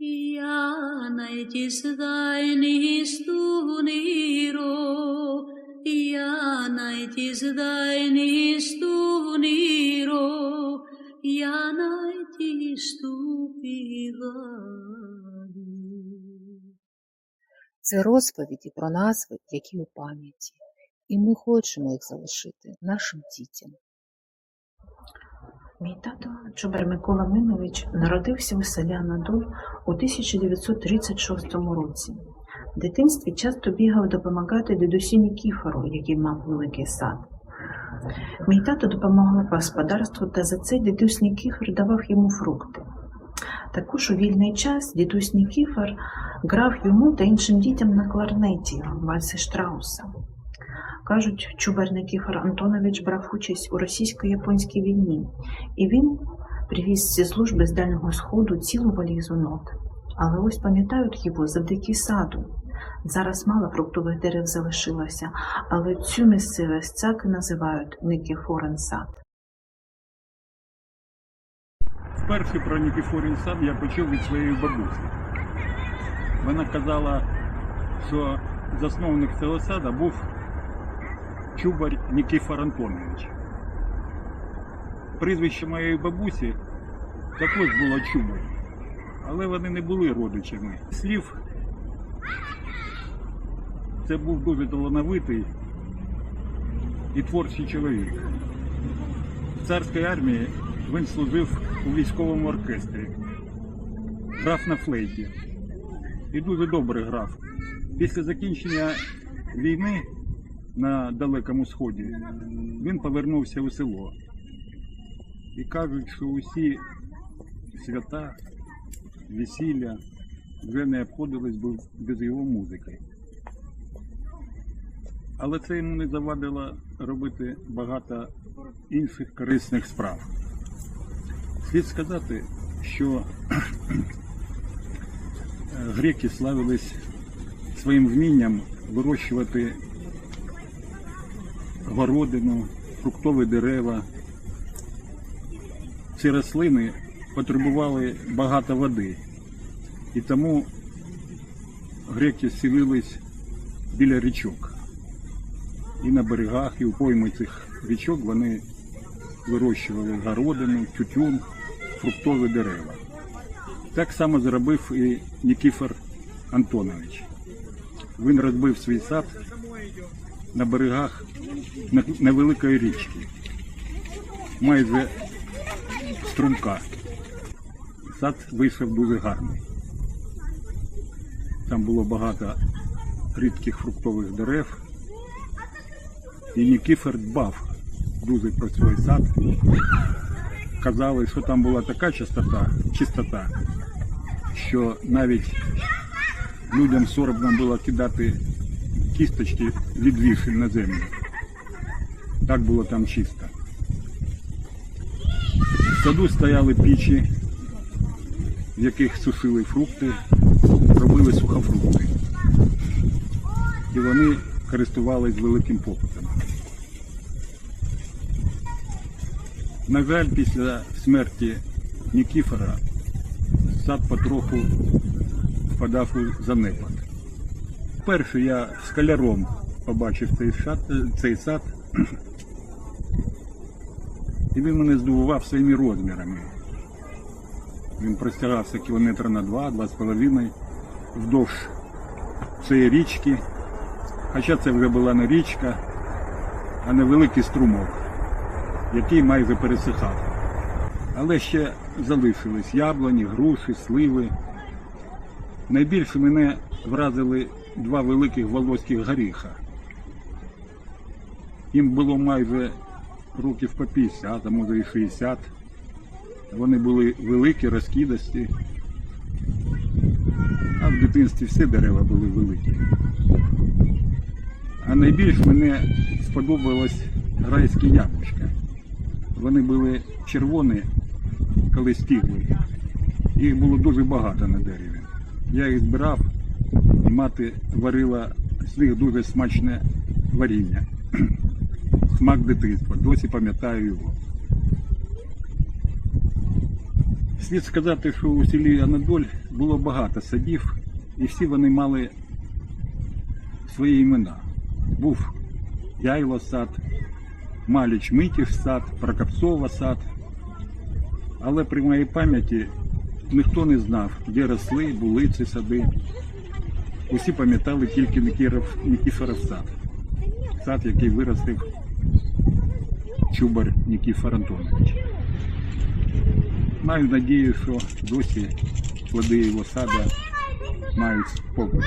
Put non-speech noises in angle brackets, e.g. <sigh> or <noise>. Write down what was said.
Ianaitis thainis tuniro, Ianaitis thainis tuniro, Ianaitis tupidani. Це розповіді про назви, які у пам'яті, і ми хочемо їх залишити нашим дітям. Мій тато Чубар Микола Минович народився у селі Анадоль у 1936 році. В дитинстві часто бігав допомагати дідусі Нікіфору, який мав великий сад. Мій тато допомагав господарству, та за це дідусь Нікіфор давав йому фрукти. Також у вільний час дідусь Нікіфор грав йому та іншим дітям на кларнеті вальси Штрауса. Кажуть, Чубар Никіфор Антонович брав участь у російсько-японській війні, і він привіз зі служби з Дальнього Сходу цілу валізу нот. Але ось пам'ятають його завдяки саду. Зараз мало фруктових дерев залишилося, але цю місцевість так і називають Никіфорен сад. Вперше про Нікіфорін сад я почув від своєї бабусі. Вона казала, що засновник цього сада був Чубар Нікіфор Антонович. Прізвище моєї бабусі також було Чубар, але вони не були родичами. Слів це був дуже талановитий і творчий чоловік. В царській армії він служив у військовому оркестрі, грав на флейті і дуже добре грав. Після закінчення війни на Далекому Сході він повернувся у село. І кажуть, що усі свята, весілля вже не обходились без його музики. Але це йому не завадило робити багато інших корисних справ. Слід сказати, що <clears throat> греки славились своїм вмінням вирощувати городину, фруктові дерева. Ці рослини потребували багато води. І тому греки селились біля річок. І на берегах, і у пойми цих річок вони вирощували городину, тютюн, фруктові дерева. Так само зробив і Нікіфор Антонович. Він розбив свій сад на берегах невеликої річки, майже струмка. Сад вийшов дуже гарний. Там було багато рідких фруктових дерев. І Нікіфор дбав дуже про свій сад. Казали, що там була така чистота, чистота, що навіть людям соромно було кидати кісточки від вішель на землю. Так було там чисто. В саду стояли пічі, в яких сушили фрукти, робили сухофрукти. І вони користувались великим попитом. На жаль, після смерті Нікіфора сад потроху впадав у занепад. Перше я шкаляром побачив цей сад, цей сад. І він мене здивував своїми розмірами. Він простирався кілометра на два, два з половиною вдовж цієї річки. Хоча це вже була не річка, а невеликий струмок, який майже пересихав. Але ще залишились яблуні, груші, сливи. Найбільше мене вразили два великих волоських горіха. Їм було майже років по 50, а може і 60. Вони були великі, розкидасті. А в дитинстві всі дерева були великі. А найбільш мене сподобалось райські яблучка. Вони були червоні, коли стігли. Їх було дуже багато на дереві. Я їх збирав, мати варила з них дуже смачне варіння. <clears throat> Смак дитинства. Досі пам'ятаю його. Слід сказати, що у селі Анадоль було багато садів, і всі вони мали свої імена. Був Яйло сад, Маліч Митів сад, Прокопцова сад. Але при моїй пам'яті ніхто не знав, де росли, були ці сади. Усі пам'ятали тільки Нікіфоров сад. Сад, який виростив Чубар Нікіфор Антонович. Маю надію, що досі плоди його сада мають спокій.